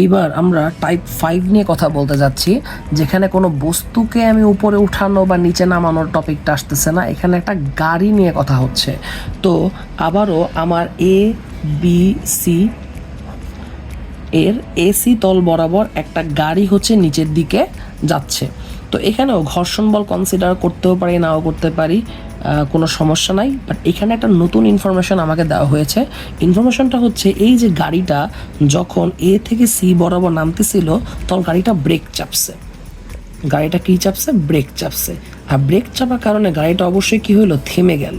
এইবার আমরা type five নিয়ে কথা বলতে যাচ্ছি, যেখানে কোনো বস্তুকে আমি উপরে উঠানো বা নিচে নামানোর টপিকটা আসতেছে না, এখানে একটা গাড়ি নিয়ে কথা হচ্ছে। তো আবারও আমার এ বি সি এর এসি তল বরাবর একটা গাড়ি হচ্ছে নিচের দিকে যাচ্ছে। তো এখানেও ঘর্ষণ বল কনসিডার করতেও পারি, নাও করতে পারি কোনো সমস্যা নাই। বাট এখানে একটা নতুন ইনফরমেশন আমাকে দেওয়া হয়েছে। ইনফরমেশনটা হচ্ছে এই যে গাড়িটা যখন এ থেকে সি বরাবর নামতেছিল, তখন গাড়িটা ব্রেক চাপছে। গাড়িটা কী চাপছে? ব্রেক চাপছে। আর ব্রেক চাপার কারণে গাড়িটা অবশ্যই কী হলো? থেমে গেল।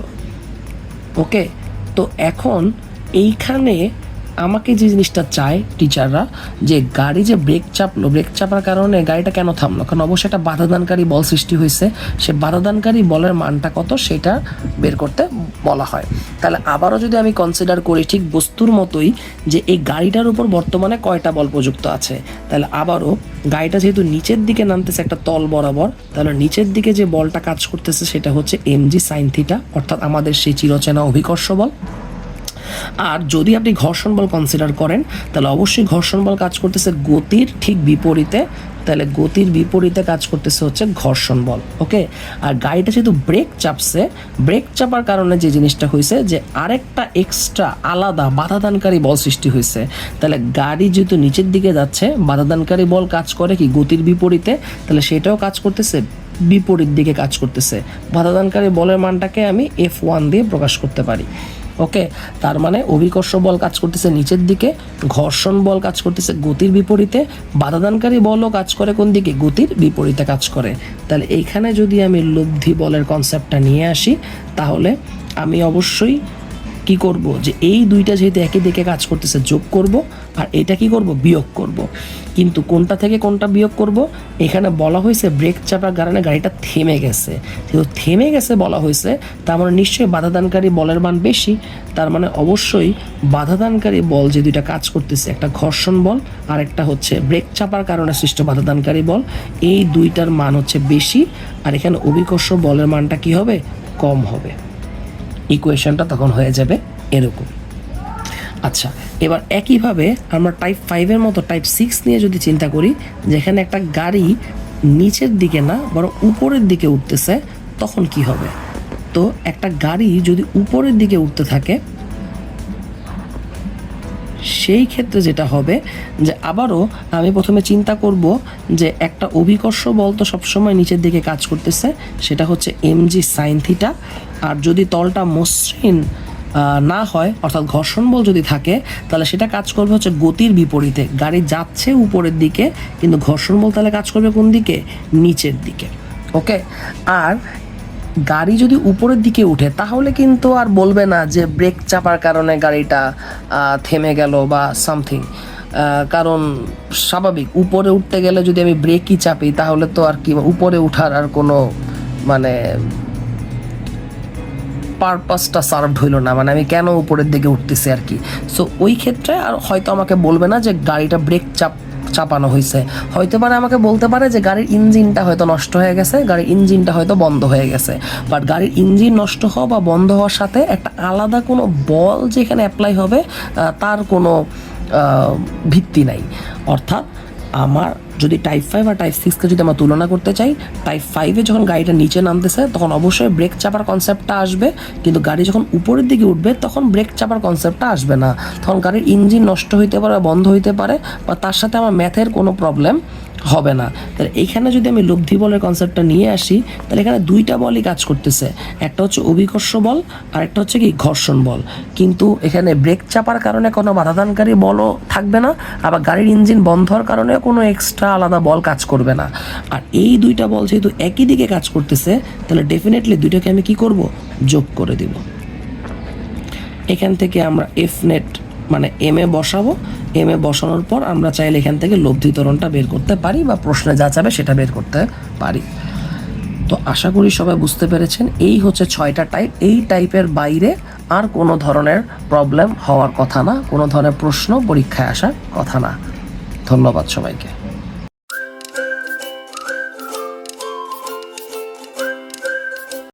ওকে তো এখন এইখানে আমাকে যে জিনিসটা চায় টিচাররা যে গাড়ি যে ব্রেক চাপলো ব্রেক চাপার কারণে গাড়িটা কেন থামলো? কারণ অবশ্যই একটা বাধাদানকারী বল সৃষ্টি হয়েছে। সে বাধাদানকারী বলের মানটা কত সেটা বের করতে বলা হয়। তাহলে আবারও যদি আমি কনসিডার করি ঠিক বস্তুর মতোই যে এই গাড়িটার উপর বর্তমানে কয়টা বল প্রযুক্ত আছে, তাহলে আবারও গাড়িটা যেহেতু নিচের দিকে নামতেছে একটা তল বরাবর, তাহলে নিচের দিকে যে বলটা কাজ করতেছে সেটা হচ্ছে এমজি সাইন থিটা অর্থাৎ আমাদের সেই চিরচেনা অভিকর্ষ বল। আর যদি আপনি ঘর্ষণ বল কনসিডার করেন, তাহলে অবশ্যই ঘর্ষণ বল কাজ করতেছে গতির ঠিক বিপরীতে, তাহলে গতির বিপরীতে কাজ করতেছে হচ্ছে ঘর্ষণ বল, ওকে? আর গাড়িটা যেহেতু ব্রেক চাপছে ব্রেক চাপার কারণে যে জিনিসটা হয়েছে যে আরেকটা এক্সট্রা আলাদা বাধাদানকারী বল সৃষ্টি হয়েছে। তাহলে গাড়ি যেহেতু নিচের দিকে যাচ্ছে, বাধাদানকারী বল কাজ করে কি গতির বিপরীতে, তাহলে সেটাও কাজ করতেছে, বিপরীত দিকে কাজ করতেছে। বাধাদানকারী বলের মানটাকে আমি এফ ওয়ান দিয়ে প্রকাশ করতে পারি। ওকে, তার মানে অভিকর্ষ বল কাজ করতেছে নিচের দিকে, ঘর্ষণ বল কাজ করতেছে গতির বিপরীতে, বাধাদানকারী বলও কাজ করে কোন দিকে? গতির বিপরীতে কাজ করে। তাহলে এইখানে যদি আমি লব্ধি বলের কনসেপ্টটা নিয়ে আসি, তাহলে আমি অবশ্যই কি করব? যে এই দুইটা যেহেতু একই দিকে কাজ করতেছে, যোগ করব আর এটা কি করব? বিয়োগ করব। কিন্তু কোনটা থেকে কোনটা বিয়োগ করব? এখানে বলা হয়েছে ব্রেক চাপার কারণে গাড়িটা থেমে গেছে। যেহেতু থেমে গেছে বলা হয়েছে, তার মানে নিশ্চয়ই বাধাদানকারী বলের মান বেশি। তার মানে অবশ্যই বাধাদানকারী বল যে দুইটা কাজ করতেছে, একটা ঘর্ষণ বল আর একটা হচ্ছে ব্রেক চাপার কারণে সৃষ্ট বাধাদানকারী বল, এই দুইটার মান হচ্ছে বেশি। আর এখানে অভিকর্ষ বলের মানটা কি হবে? কম হবে। ইকুয়েশনটা তখন হয়ে যাবে এরকম। আচ্ছা এবার একইভাবে আমরা টাইপ ফাইভের মতো টাইপ সিক্স নিয়ে যদি চিন্তা করি, যেখানে একটা গাড়ি নিচের দিকে না, বরং উপরের দিকে উঠতেছে, তখন কি হবে? তো একটা গাড়ি যদি উপরের দিকে উঠতে থাকে ক্ষেত্রে যেটা হবে যে আবারও আমি প্রথমে চিন্তা করব যে একটা অভিকর্ষ বল তো সবসময় নিচের দিকে কাজ করতেছে, সেটা হচ্ছে এমজি সাইন থিটা। আর যদি তলটা মসৃণ না হয়, অর্থাৎ ঘর্ষণ বল যদি থাকে, তাহলে সেটা কাজ করবে হচ্ছে গতির বিপরীতে। গাড়ি যাচ্ছে উপরের দিকে, কিন্তু ঘর্ষণ বল তাহলে কাজ করবে কোন দিকে? নিচের দিকে। ওকে আর গাড়ি যদি উপরের দিকে উঠে, তাহলে কিন্তু আর বলবে না যে ব্রেক চাপার কারণে গাড়িটা থেমে গেল বা সামথিং কারণ স্বাভাবিক, উপরে উঠতে গেলে যদি আমি ব্রেকই চাপি, তাহলে তো আর কি, উপরে উঠার আর কোনো মানে পারপাসটা সার্ভ হইল না। মানে আমি কেন উপরের দিকে উঠতেছি আর কি? সো ওই ক্ষেত্রে আর হয়তো আমাকে বলবে না যে গাড়িটা ব্রেক চাপ চাপানো হয়েছে হয়তো পারে আমাকে বলতে পারে যে গাড়ির ইঞ্জিনটা হয়তো নষ্ট হয়ে গেছে, গাড়ির ইঞ্জিনটা হয়তো বন্ধ হয়ে গেছে। বাট গাড়ির ইঞ্জিন নষ্ট হওয়া বা বন্ধ হওয়ার সাথে একটা আলাদা কোনো বল যেখানে অ্যাপ্লাই হবে তার কোনো ভিত্তি নাই। অর্থাৎ আমার যদি টাইপ ফাইভ আর টাইপ সিক্সকে যদি আমরা তুলনা করতে চাই টাইপ ফাইভে যখন গাড়িটা নিচে নামতেছে, তখন অবশ্যই ব্রেক চাপার কনসেপ্টটা আসবে। কিন্তু গাড়ি যখন উপরের দিকে উঠবে, তখন ব্রেক চাপার কনসেপ্টটা আসবে না। তখন গাড়ির ইঞ্জিন নষ্ট হইতে পারে বন্ধ হইতে পারে, বা তার সাথে আমার ম্যাথের কোনো প্রবলেম হবে না। তাহলে এইখানে যদি আমি লব্ধি বলের কনসেপ্টটা নিয়ে আসি, তাহলে এখানে দুইটা বলই কাজ করতেছে। একটা হচ্ছে অভিকর্ষ বল, আর একটা হচ্ছে কি ঘর্ষণ বল। কিন্তু এখানে ব্রেক চাপার কারণে কোনো বাধাদানকারী বলও থাকবে না, আবার গাড়ির ইঞ্জিন বন্ধ হওয়ার কারণেও কোনো এক্সট্রা আলাদা বল কাজ করবে না। আর এই দুইটা বল যেহেতু একই দিকে কাজ করতেছে, তাহলে ডেফিনেটলি দুইটাকে আমি কি করব? যোগ করে দিব। এখান থেকে আমরা এফ নেট মানে এম এ বসাবো এম এ বসানোর পর আমরা চাইলে এখান থেকে লব্ধি তরণটা বের করতে পারি বা প্রশ্নে যা চাবে সেটা বের করতে পারি। তো আশা করি সবাই বুঝতে পেরেছেন, এই হচ্ছে ছয়টা টাইপ এই টাইপের বাইরে আর কোনো ধরনের প্রবলেম হওয়ার কথা না, কোনো ধরনের প্রশ্ন পরীক্ষায় আসার কথা না। ধন্যবাদ সবাইকে।